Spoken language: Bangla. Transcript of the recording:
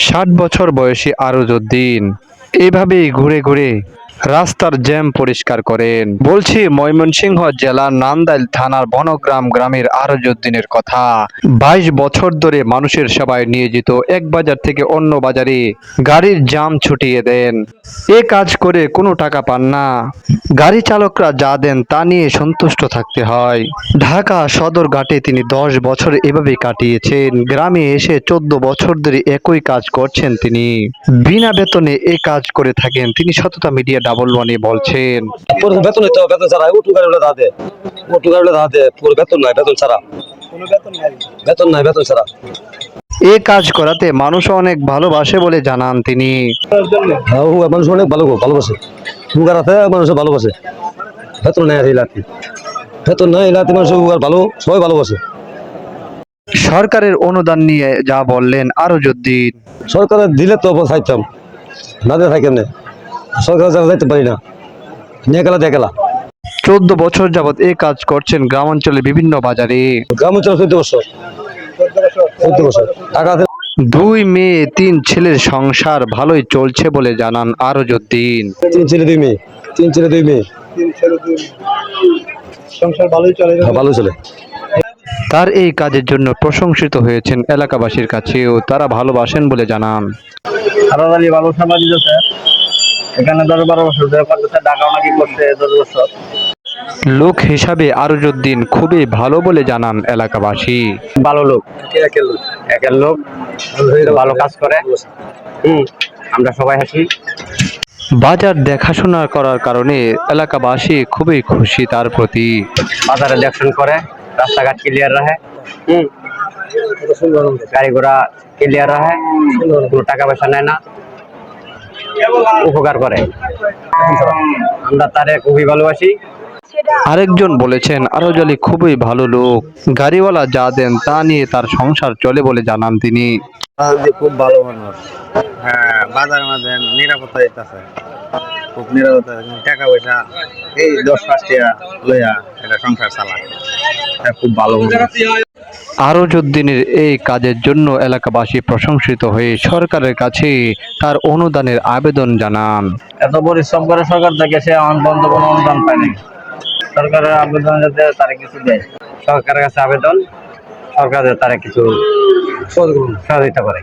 ষাট বছর বয়সী আরজউদ্দিন এভাবেই ঘুরে ঘুরে রাস্তার জ্যাম পরিষ্কার করেন। বলছি, ময়মনসিংহ জেলার নান্দাইল থানার বনগ্রাম গ্রামের আরজউদ্দিনের কথা। বাইশ বছর ধরে মানুষের সেবায় নিয়োজিত এক বাজার থেকে অন্য বাজারে গাড়ির জাম ছুটিয়ে দেন। এ কাজ করে কোনো টাকা পান না। গাড়ি চালকরা যা দেন তা নিয়ে সন্তুষ্ট থাকতে হয়। ঢাকা সদর ঘাটে তিনি দশ বছর এভাবে কাটিয়েছেন। গ্রামে এসে চোদ্দ বছর ধরে একই কাজ করছেন তিনি। বিনা বেতনে এ কাজ করে থাকেন। তিনি সততা মিডিয়া ডাবল ওয়ানে বলছেন বেতন হবে বেতন ছাড়া উঠু গাড়ি উঠে গাড়ি পুরো বেতন নাই বেতন ছাড়া। বেতন নাই। বেতন ছাড়া। এ কাজ করাতে মানুষ অনেক ভালোবাসে বলে জানান তিনি। হ্যাঁ, মানুষ অনেক ভালো ভালোবাসে। আছে মানুষ ভালোবাসে। বেতন নাই আর বেতন মানুষ হুগার ভালো সবাই ভালোবাসে। সরকারের অনুদান নিয়ে যা বললেন আরজউদ্দিন সরকারের দিলে তো খাইতাম না দিলে খাই কেমনে যাইতে পারি না। চোদ্দ বছর যাবৎ এ কাজ করছেন গ্রামাঞ্চলে বিভিন্ন বাজারে। গ্রাম অঞ্চল চোদ্দ বছর। চোদ্দ বছর। টাকা দুই মেয়ে তিন ছেলের সংসার ভালোই চলছে বলে জানান আরজউদ্দিন তিন ছেলে দুই মেয়ে। তিন ছেলে দুই মেয়ে। সংসার ভালোই চলে হ্যাঁ, ভালো তার এই কাজের জন্য প্রশংসিত হয়েছেন এলাকাবাসীর কাছেও। তারা ভালোবাসেন বলে জানান। ভালো সমাজ আছে। এখানে দশ বারো বছর ধরে করতেছে ঢাকা নাকি করছে দশ বছর। লোক হিসাবে আরজুদ্দিন খুবই ভালো বলে জানান এলাকাবাসী। ভালো লোক। একের লোক? ভালো কাজ করে। হুম আমরা সবাই হাসি। বাজার দেখাশোনা করার কারণে এলাকাবাসী খুবই খুশি তার প্রতি। বাজারে দেখশন করে রাস্তাঘাট ক্লিয়ার রাখে। হুম। গাড়ি ঘোড়া ক্লিয়ার রাখে। কোনো টাকা পয়সা নেয় না। উপকার করে। আমরা তারে খুবই ভালোবাসি আরেকজন বলেছেন আরজালি খুবই ভালো লোক। গাড়িওয়ালা যা দেন তা নিয়ে তার সংসার চলে বলে জানান তিনি। খুব ভালো মানুষ। হ্যাঁ বাজারের মধ্যে নিরাপত্তা দিতেছে। খুব নিরাপত্তা টাকা পয়সা এই দশ পাঁচ টাকা লইয়া এটা সংসার চালায়। হ্যাঁ, খুব ভালো মানুষ আরজউদ্দিনের এই কাজের জন্য এলাকাবাসী প্রশংসিত হয়ে সরকারের কাছে তার অনুদানের আবেদন জানান। এত পরিশ্রম করে সরকার থেকে সে পর্যন্ত কোনো অনুদান পায়নি। সরকারের আবেদন যাতে তারা কিছু দেয়। সরকারের কাছে আবেদন, সরকার তারা কিছু সহযোগিতা করে।